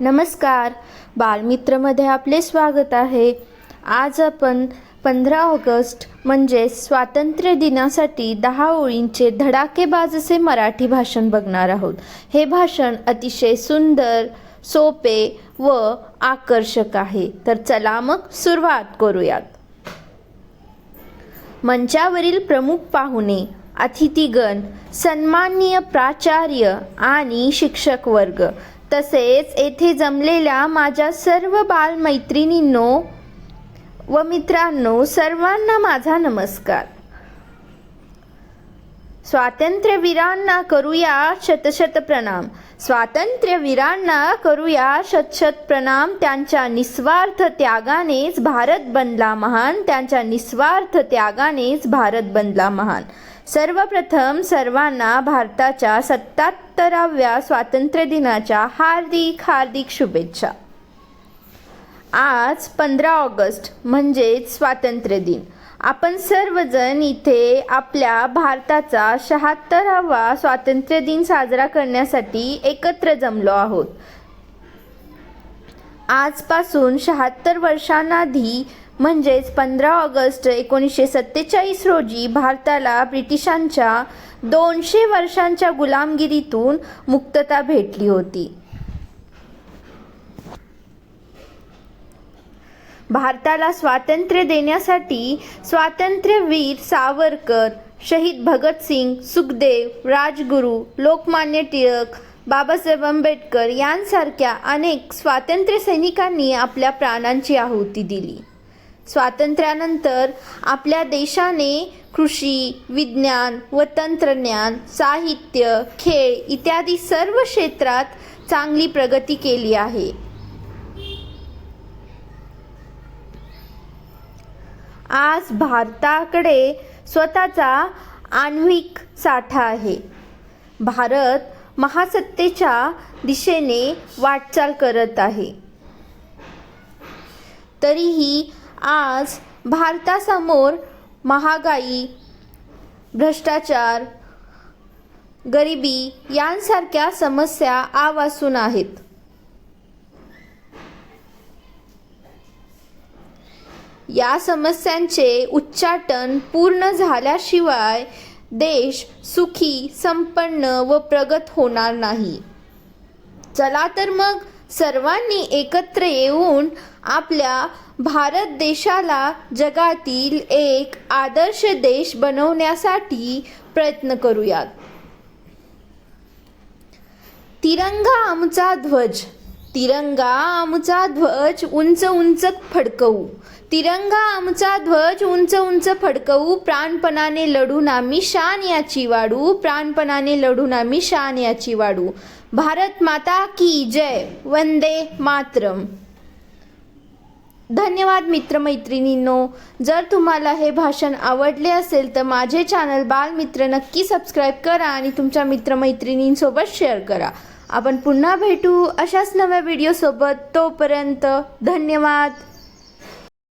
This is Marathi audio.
नमस्कार. बालमित्रमध्ये आपले स्वागत आहे. आज आपण पंधरा ऑगस्ट म्हणजे स्वातंत्र्य दिनासाठी दहा ओळींचे धडाकेबाज असे मराठी भाषण बघणार आहोत. हे भाषण अतिशय सुंदर सोपे व आकर्षक आहे. तर चला मग सुरुवात करूयात. मंचावरील प्रमुख पाहुणे अतिथीगण सन्माननीय प्राचार्य आणि शिक्षक वर्ग तसेच येथे जमलेल्या माझ्या सर्व बालमैत्रिणींनो व मित्रांनो सर्वांना माझा नमस्कार. स्वातंत्र्यवीरांना करूया शतशत प्रणाम. स्वातंत्र्यवीरांना करूया शतशत प्रणाम. त्यांच्या निस्वार्थ त्यागानेच भारत बनला महान. त्यांच्या निस्वार्थ त्यागानेच भारत बनला महान. सर्वप्रथम सर्वांना भारताच्या सत्याहत्तराव्या स्वातंत्र्य दिनाच्या हार्दिक हार्दिक शुभेच्छा. आज पंधरा ऑगस्ट म्हणजेच स्वातंत्र्य दिन आपण सर्वजण इथे आपल्या भारताचा शहात्तरावा स्वातंत्र्य दिन साजरा करण्यासाठी एकत्र जमलो आहोत. आजपासून शहात्तर वर्षांआधी म्हणजेच पंधरा ऑगस्ट एकोणीसशे सत्तेचाळीस रोजी भारताला ब्रिटिशांच्या दोनशे वर्षांच्या गुलामगिरीतून मुक्तता भेटली होती. भारताला स्वातंत्र्य देण्यासाठी स्वातंत्र्यवीर सावरकर शहीद भगतसिंग सुखदेव राजगुरू लोकमान्य टिळक बाबासाहेब आंबेडकर यांसारख्या अनेक स्वातंत्र्य सैनिकांनी आपल्या प्राणांची आहुती दिली. स्वातंत्र्यानंतर आपल्या देशाने कृषी विज्ञान व तंत्रज्ञान साहित्य खेळ इत्यादी सर्व क्षेत्रात चांगली प्रगती केली आहे. आज भारताकडे स्वतःचा आण्विक साठा आहे. भारत महासत्तेच्या दिशेने वाटचाल करत आहे. तरीही आज भारतासमोर महागाई भ्रष्टाचार गरिबी यांसारख्या समस्या आवासून आहेत. या समस्यांचे उच्चाटन पूर्ण झाल्याशिवाय देश सुखी संपन्न व प्रगत होणार नाही. चला तर मग सर्वांनी एकत्र येऊन आपल्या भारत देशाला जगातील एक आदर्श देश बनवण्यासाठी प्रयत्न करूयात. तिरंगा आमचा ध्वज तिरंगा आमचा ध्वज उंच उंच फडकवू. तिरंगा आमचा ध्वज उंच उंच फडकवू प्राणपणाने लढून आम्ही शान याची वाढू प्राणपणाने लढून आम्ही शान याची वाढू. भारत माता की जय वंदे मातरम. धन्यवाद मित्रमैत्रिणींनो. जर तुम्हाला हे भाषण आवडले असेल तर माझे चॅनल बालमित्र नक्की सबस्क्राईब करा आणि तुमच्या मित्रमैत्रिणींसोबत शेअर करा. आपण पुन्हा भेटू अशाच नव्या व्हिडिओसोबत तोपर्यंत धन्यवाद.